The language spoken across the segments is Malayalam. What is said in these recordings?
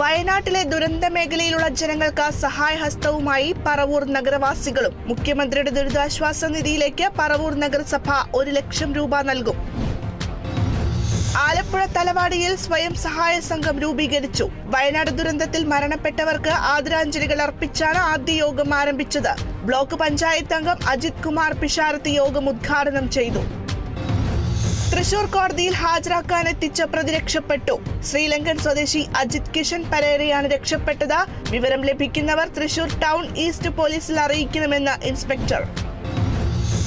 വയനാട്ടിലെ ദുരന്ത മേഖലയിലുള്ള ജനങ്ങൾക്ക് സഹായഹസ്തവുമായി പറവൂർ നഗരവാസികളും മുഖ്യമന്ത്രിയുടെ ദുരിതാശ്വാസ നിധിയിലേക്ക് പറവൂർ നഗരസഭ ഒരു ലക്ഷം രൂപ നൽകും. ആലപ്പുഴ തലവാടിയിൽ സ്വയം സഹായ സംഘം രൂപീകരിച്ചു. വയനാട് ദുരന്തത്തിൽ മരണപ്പെട്ടവർക്ക് ആദരാഞ്ജലികൾ അർപ്പിച്ചാണ് ആദ്യ യോഗം ആരംഭിച്ചത്. ബ്ലോക്ക് പഞ്ചായത്ത് അംഗം അജിത് കുമാർ പിഷാരത്തി യോഗം ഉദ്ഘാടനം ചെയ്തു. തൃശൂർ കോടതിയിൽ ഹാജരാക്കാൻ എത്തിച്ച പ്രതി രക്ഷപ്പെട്ടു. ശ്രീലങ്കൻ സ്വദേശി അജിത് കിഷൻ പരേരയാണ് രക്ഷപ്പെട്ടത്. വിവരം ലഭിക്കുന്നവർ തൃശൂർ ടൗൺ ഈസ്റ്റ് പോലീസിൽ അറിയിക്കണമെന്ന് ഇൻസ്പെക്ടർ.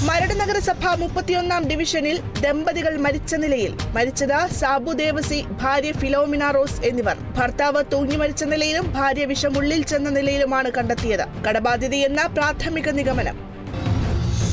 മരട് നഗരസഭ മുപ്പത്തിയൊന്നാം ഡിവിഷനിൽ ദമ്പതികൾ മരിച്ച നിലയിൽ. മരിച്ചത് സാബു ദേവസി ഭാര്യ ഫിലോമിന റോസ് എന്നിവർ. ഭർത്താവ് തൂങ്ങി മരിച്ച നിലയിലും ഭാര്യ വിഷമുള്ളിൽ ചെന്ന നിലയിലുമാണ് കണ്ടെത്തിയത്. കടബാധ്യതയെന്ന പ്രാഥമിക നിഗമനം.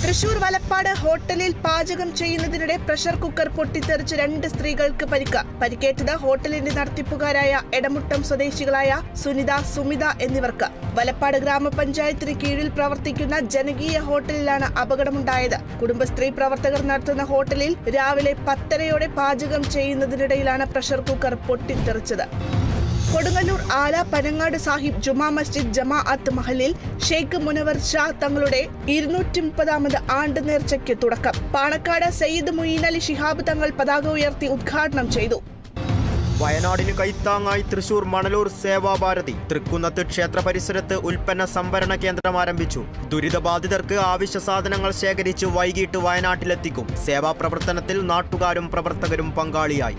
തൃശൂർ വലപ്പാട് ഹോട്ടലിൽ പാചകം ചെയ്യുന്നതിനിടെ പ്രഷർ കുക്കർ പൊട്ടിത്തെറിച്ച് രണ്ട് സ്ത്രീകൾക്ക് പരിക്ക് പരിക്കേറ്റത് ഹോട്ടലിന്റെ നടത്തിപ്പുകാരായ എടമുട്ടം സ്വദേശികളായ സുനിത സുമിത എന്നിവർക്ക്. വലപ്പാട് ഗ്രാമപഞ്ചായത്തിന് കീഴിൽ പ്രവർത്തിക്കുന്ന ജനകീയ ഹോട്ടലിലാണ് അപകടമുണ്ടായത്. കുടുംബശ്രീ പ്രവർത്തകർ നടത്തുന്ന ഹോട്ടലിൽ രാവിലെ പത്തരയോടെ പാചകം ചെയ്യുന്നതിനിടയിലാണ് പ്രഷർ കുക്കർ പൊട്ടിത്തെറിച്ചത്. കൊടുങ്ങല്ലൂർ ആല പനങ്ങാട് സാഹിബ് ജുമാ മസ്ജിദ് ജമാഅത്ത് മഹലിൽ ഷെയ്ഖ് മുനവർ ഷാ തങ്ങളുടെ ഇരുന്നൂറ്റി മുപ്പതാമത് ആണ്ട് നേർച്ചയ്ക്ക് തുടക്കം. പാണക്കാട് സയ്യിദ് മുയീൻ അലി ശിഹാബ് തങ്ങൾ പതാക ഉയർത്തി ഉദ്ഘാടനം ചെയ്തു. വയനാടിന് കൈത്താങ്ങായി തൃശൂർ മണലൂർ സേവാഭാരതി തൃക്കുന്നത്ത് ക്ഷേത്ര പരിസരത്ത് ഉൽപ്പന്ന സംഭരണ കേന്ദ്രം ആരംഭിച്ചു. ദുരിതബാധിതർക്ക് ആവശ്യ സാധനങ്ങൾ ശേഖരിച്ച് വൈകിട്ട് വയനാട്ടിലെത്തിക്കും. സേവാ പ്രവർത്തനത്തിൽ നാട്ടുകാരും പ്രവർത്തകരും പങ്കാളിയായി.